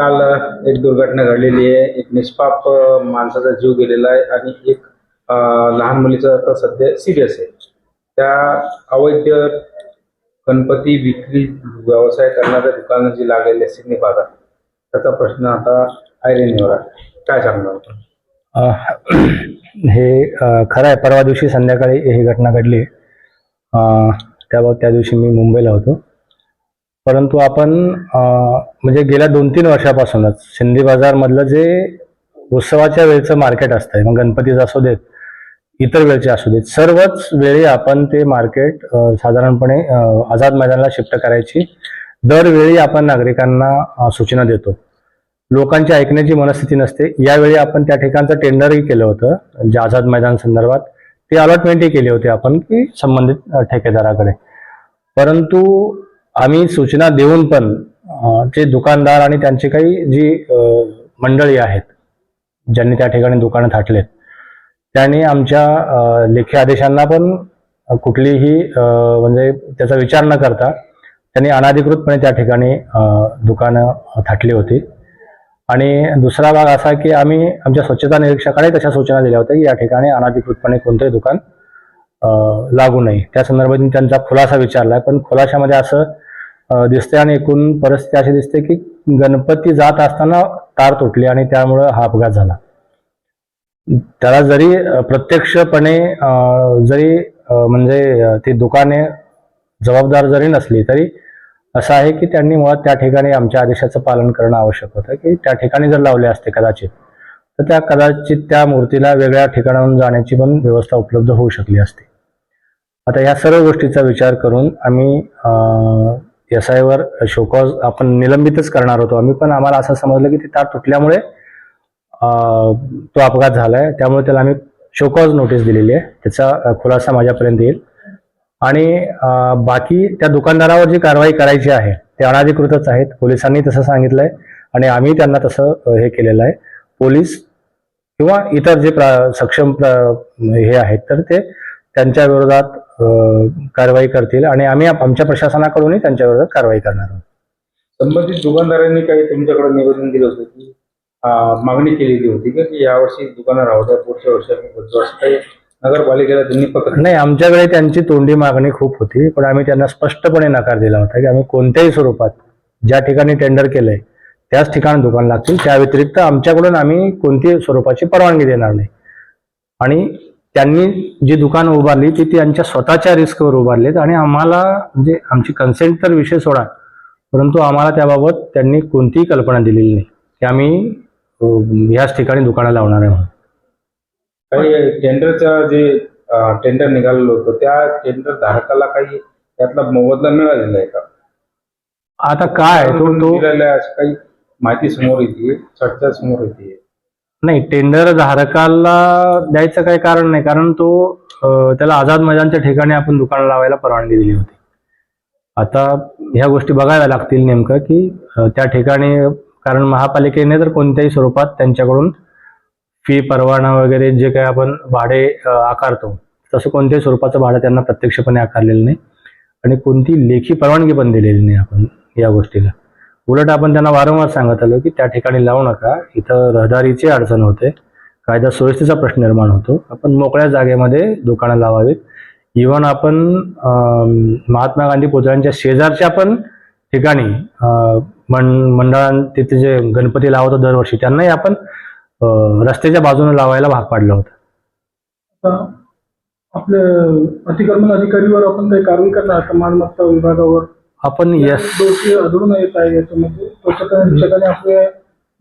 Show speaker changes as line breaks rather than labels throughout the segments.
काल एक दुर्घटना घडलेली आहे. एक निष्पाप माणसाचा जीव गेलेला आहे आणि एक लहान मुलीचा आता सध्या सिरियस आहे. त्या अवैध गणपती विक्री व्यवसाय करणाऱ्या दुकानं जी लागलेली आहे सिडनी बाजार त्याचा प्रश्न आता आयरेनीवर आहे. काय सांगणार आपण?
हे खरं आहे परवा दिवशी संध्याकाळी ही घटना घडली. अ, त्या त्या दिवशी मी मुंबईला होतो. परंतु आपण म्हणजे गेल्या दोन तीन वर्षापासूनच सिंधी बाजारमधलं जे उत्सवाच्या वेळचं मार्केट असतंय मग गणपतीचं असू देत इतर वेळचे असू देत सर्वच वेळी आपण ते मार्केट साधारणपणे आझाद मैदानाला शिफ्ट करायची. दरवेळी आपण नागरिकांना सूचना देतो. लोकांची ऐकण्याची मनस्थिती नसते. यावेळी आपण त्या ठिकाणचं टेंडरही केलं होतं जे आझाद मैदान संदर्भात. ते अलॉटमेंटही केली होती आपण की संबंधित ठेकेदाराकडे. परंतु आम्ही सूचना देऊन पण जे दुकानदार आणि त्यांची काही जी मंडळी आहेत ज्यांनी त्या ठिकाणी दुकानं थाटलेत त्यांनी आमच्या लेखी आदेशांना पण कुठलीही म्हणजे त्याचा विचार न करता त्यांनी अनाधिकृतपणे त्या ठिकाणी दुकानं थाटली होती. आणि दुसरा भाग असा की आम्ही आमच्या स्वच्छता निरीक्षकाने तशा सूचना दिल्या होत्या की या ठिकाणी अनाधिकृतपणे कोणतंही दुकान लागू नये. त्या संदर्भात त्यांचा खुलासा विचारलाय. पण खुलाशामध्ये असं दिसते दिसतंय आणि एकूण परिस्थिती अशी दिसते की गणपती जात असताना तार तुटली आणि त्यामुळं हा अपघात झाला. त्याला जरी प्रत्यक्षपणे जरी म्हणजे ती दुकाने जबाबदार जरी नसली तरी असं आहे की त्यांनी मुळात त्या ठिकाणी आमच्या आदेशाचं पालन करणं आवश्यक होतं की त्या ठिकाणी जर लावले असते कदाचित तर त्या कदाचित त्या मूर्तीला वेगळ्या ठिकाणाहून जाण्याची पण व्यवस्था उपलब्ध होऊ शकली असती. आता या सर्व गोष्टीचा विचार करून आम्ही एस आयवर शोकॉज आपण निलंबितच करणार होतो. आम्ही पण आम्हाला असं समजलं की ती तार तुटल्यामुळे तो अपघात झालाय. त्यामुळे त्याला आम्ही शोकॉज नोटीस दिलेली आहे. त्याचा खुलासा माझ्यापर्यंत येईल. आणि बाकी त्या दुकानदारावर जी कारवाई करायची आहे ते अनाधिकृतच आहेत. पोलिसांनी तसं सांगितलंय आणि आम्ही त्यांना तसं हे केलेलं आहे. पोलीस किंवा इतर जे प्रा सक्षम प्रा- हे आहेत तर ते त्यांच्या विरोधात कारवाई करतील आणि आम्ही आमच्या प्रशासनाकडूनही त्यांच्या विरोधात कारवाई करणार आहोत.
संबंधित दुकानदारांनी काही तुमच्याकडे निवेदन दिलं होतं की मागणी केलेली होती का की यावर्षी दुकानं राहू द्या पुढच्या वर्षी आम्ही बदलू असं काही नगरपालिकेला त्यांनी पत्र
नाही आमच्याकडे त्यांची तोंडी मागणी खूप होती पण आम्ही त्यांना स्पष्टपणे नकार दिला होता की आम्ही कोणत्याही स्वरूपात ज्या ठिकाणी टेंडर केलंय त्याच ठिकाणी दुकान लागतील. त्या व्यतिरिक्त आमच्याकडून आम्ही कोणतीही स्वरूपाची परवानगी देणार नाही. आणि त्यांनी जी दुकानं उभारली ती त्यांच्या स्वतःच्या रिस्कवर उभारलीत आणि आम्हाला म्हणजे आमची कन्सेंट तर विषय सोडा परंतु आम्हाला त्याबाबत त्यांनी कोणतीही कल्पना दिलेली नाही की आम्ही अं, ह्याच ठिकाणी दुकानं लावणार आहे म्हणून.
काही टेंडरचं जे टेंडर निघालेलं होतं त्या टेंडर धारकाला काही त्यातला मोबदला मिळालेला आहे का?
आता काय तो
काही माहिती समोर येते चर्चा समोर येते.
नाही टेंडर धारकाला द्यायचं काही कारण नाही कारण तो अं, त्याला आझाद मैदानच्या ठिकाणी आपण दुकान लावायला परवानगी दिली होती. आता ह्या गोष्टी बघायला लागतील नेमकं की अं, त्या ठिकाणी कारण महापालिकेने तर कोणत्याही स्वरूपात त्यांच्याकडून फी परवाना वगैरे जे काही आपण भाडे आकारतो तसं कोणत्याही स्वरूपाचं भाडं त्यांना प्रत्यक्षपणे आकारलेलं नाही. आणि कोणती लेखी परवानगी पण दिलेली नाही आपण या गोष्टीला. उलट आपण त्यांना वारंवार सांगत आलो की त्या ठिकाणी लावू नका. इथं रहदारीची अडचण होते. कायदा सुव्यवस्थेचा प्रश्न निर्माण होतो. आपण मोकळ्या जागेमध्ये दुकानं लावावीत. इव्हन आपण महात्मा गांधी पुतळ्यांच्या शेजारच्या पण ठिकाणी मं मंडळां तिथे जे गणपती लावतो दरवर्षी त्यांनाही आपण रस्त्याच्या बाजूने लावायला भाग पाडलं होतं.
आपले अतिक्रमण अधिकारीवर आपण काही कारवाई करणार मालमत्ता विभागावर?
आपण यस
दोषी आढळून येत आहे याच्यामध्ये.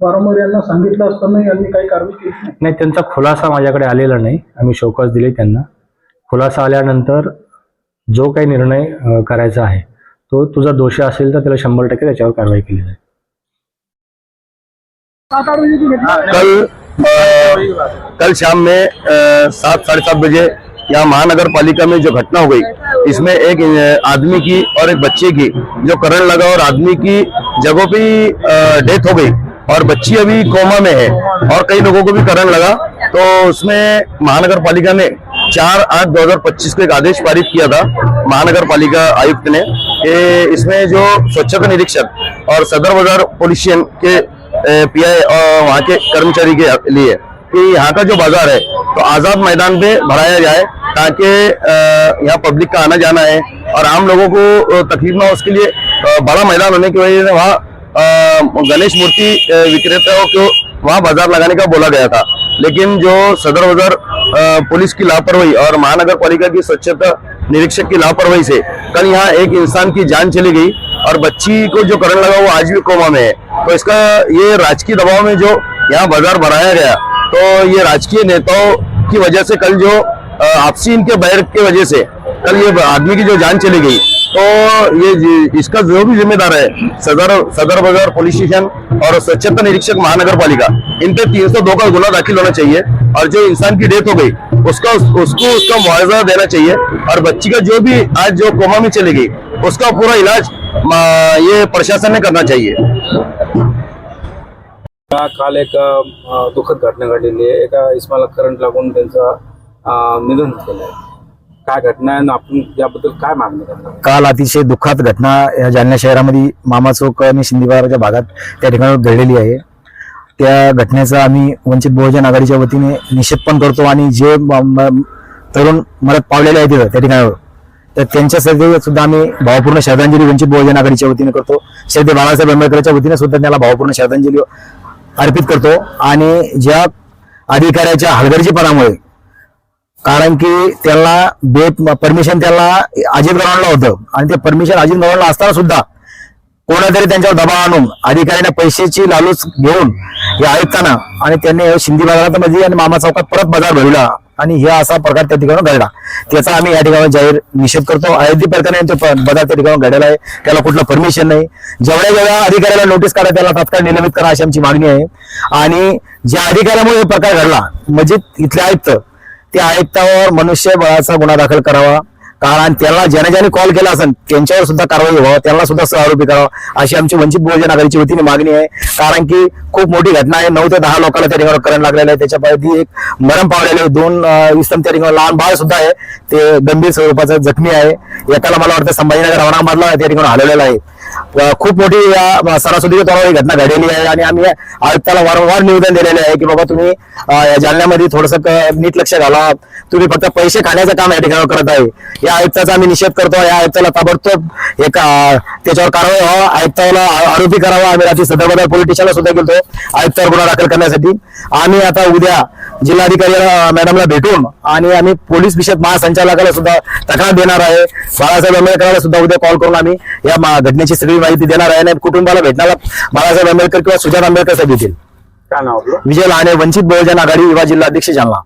वारंवार यांना सांगितलं असताना यांनी काही कारवाई केली नाही.
नाही त्यांचा खुलासा माझ्याकडे आलेला नाही. आम्ही शोकस दिले त्यांना. खुलासा आल्यानंतर जो काही निर्णय अ, करायचा आहे तो तुझा दोषी असेल तर त्याला शंभर टक्के त्याच्यावर कारवाई केली जाईल.
सात आठ बजे की घटना।
कल अ, कल शाम में अ, सात साढ़े सात बजे यहाँ महानगर पालिका में जो घटना हो गई, इसमें एक आदमी की और एक बच्चे की जो करंट लगा और आदमी की जगह पे डेथ हो गई और बच्ची अभी कोमा में है और कई लोगों को भी करंट लगा। तो उसमें महानगर पालिका ने चार आठ दो हज़ार पच्चीस को एक आदेश पारित किया था महानगर पालिका आयुक्त ने, कि इसमें जो स्वच्छता निरीक्षक और सदर बाज़ार पोलिसियन के पीआई वहाँ के कर्मचारी के लिए कि यहाँ का जो बाज़ार है तो आज़ाद मैदान पे भराया जाए ताकि यहाँ पब्लिक का आना जाना है और आम लोगों को तकलीफ़ ना हो उसके लिए बड़ा मैदान होने की वजह से वहाँ गणेश मूर्ति विक्रेताओं को वहाँ बाज़ार लगाने का बोला गया था। लेकिन जो सदर बाज़ार पुलिस की लापरवाही और महानगर पालिका की स्वच्छता निरीक्षक की लापरवाही से कल यहाँ एक इंसान की जान चली गई और बच्ची को जो करंट लगा वो आज भी कोमा में है। तो इसका ये राजकीय दबाव में जो यहाँ बाज़ार बनाया गया तो ये राजकीय नेताओं की वजह से कल जो आपसी इनके बैर की वजह से कल ये आदमी की जो जान चली गई तो ये इसका जो भी जिम्मेदार है, सदर सदर बाज़ार, पुलिस स्टेशन और स्वच्छता निरीक्षक महानगर पालिका इन पे तीन सौ दो का गुना दाखिल होना चाहिए और जो इंसान की डेथ हो गई, उसका, उसको उसका मुआवजा देना चाहिए और बच्ची का जो भी आज जो कोमा में चली गई, उसका पूरा इलाज ये प्रशासन ने करना चाहिए।
काल एक दुःखद घटना घडलेली आहे. एका इस्माला करंट लागून त्यांचं निधन झालेलं आहे. काय घटना आहे आपण याबद्दल काय मागणी करणार
काल अतिशय दुःखद घटना या जालना शहरामध्ये मामा चौक आणि शिंदेवाराच्या भागात त्या ठिकाणी घडलेली आहे. त्या घटनेचा आम्ही वंचित बहुजन आघाडीच्या वतीने निषेध पण करतो आणि जे तरुण मरत पावलेले आहेत तिथं त्या ठिकाणावर तर त्यांच्यासाठी सुद्धा आम्ही भावपूर्ण श्रद्धांजली वंचित बहुजन आघाडीच्या वतीने करतो. श्रद्धे बाळासाहेब आंबेडकरच्या वतीने सुद्धा त्याला भावपूर्ण श्रद्धांजली अर्पित करतो आणि ज्या अधिकाऱ्याच्या हलगर्जीपणामुळे कारण की त्याला बे परमिशन त्याला अजित गव्हाणला होतं आणि ते परमिशन अजित गव्हाणला असताना सुद्धा कोणातरी त्यांच्यावर दबाव आणून अधिकाऱ्यांना पैशाची लालूच घेऊन हे आयुक्तांना आणि त्यांनी शिंदे बाजारामध्ये आणि मामा चौकात परत बाजार भरला. आणि हे असा प्रकार त्या ठिकाणी घडला. त्याचा आम्ही या ठिकाणी जाहीर निषेध करतो. अयोध्ये प्रकारे तो बदल त्या ठिकाणी घडलेला आहे. त्याला कुठलं परमिशन नाही. जेवढ्या जेवढ्या अधिकाऱ्याला नोटीस काढा त्याला तात्काळ निलंबित करा अशी आमची मागणी आहे. आणि ज्या अधिकाऱ्यामुळे हे प्रकार घडला म्हणजे इथले आयुक्त त्या आयुक्तावर मनुष्यबळाचा गुन्हा दाखल करावा. कारण त्याला ज्याने ज्याने कॉल केला असेल त्यांच्यावर सुद्धा कारवाई व्हावं त्यांना सुद्धा सहआरोपी करावा अशी आमची वंचित बहुजन आघाडीची वतीने मागणी आहे. कारण की खूप मोठी घटना आहे. नऊ ते दहा लोकांना त्या ठिकाणी करंट लागलेलं आहे. त्याच्यापैकी एक मरण पावलेले दोन अं, इसम त्या रिंगावर लहान बाळ सुद्धा आहे. ते गंभीर स्वरूपाचं जखमी आहे. एकाला मला वाटतं संभाजीनगर औरंगाबादला त्या ठिकाणी हलवलेला आहे. खूप मोठी या सणासुदीच्या तोरावर ही घटना घडलेली आहे आणि आम्ही आयुक्ताला वारंवार निवेदन दिलेले आहे की बाबा तुम्ही या जालन्यामध्ये थोडस नीट लक्ष घाला. तुम्ही फक्त पैसे खाण्याचं काम या ठिकाणी करत आहे. या आयुक्ताचा आम्ही निषेध करतो या आयुक्ताला ताबडतोब एक त्याच्यावर कारवाई व्हावा. आयुक्ताला आरोपी करावा. आम्ही रात्री सदर बदल पोलीस स्टेशनला सुद्धा गेलो आयुक्तावर गुन्हा दाखल करण्यासाठी. आम्ही आता उद्या जिल्हाधिकारी मॅडमला भेटून आणि आम्ही पोलीस विषयक महासंचालकाला सुद्धा तक्रार देणार आहे. बाळासाहेब आंबेडकरांना सुद्धा उद्या कॉल करून आम्ही या घटनेची सगळी माहिती देणार आहे आणि कुटुंबाला भेटणारा बाळासाहेब आंबेडकर किंवा सुजात आंबेडकर साहेब येतील.
काय नाव आपलं?
विजय लहाने वंचित बहुजन आघाडी युवा जिल्हा अध्यक्ष जालना.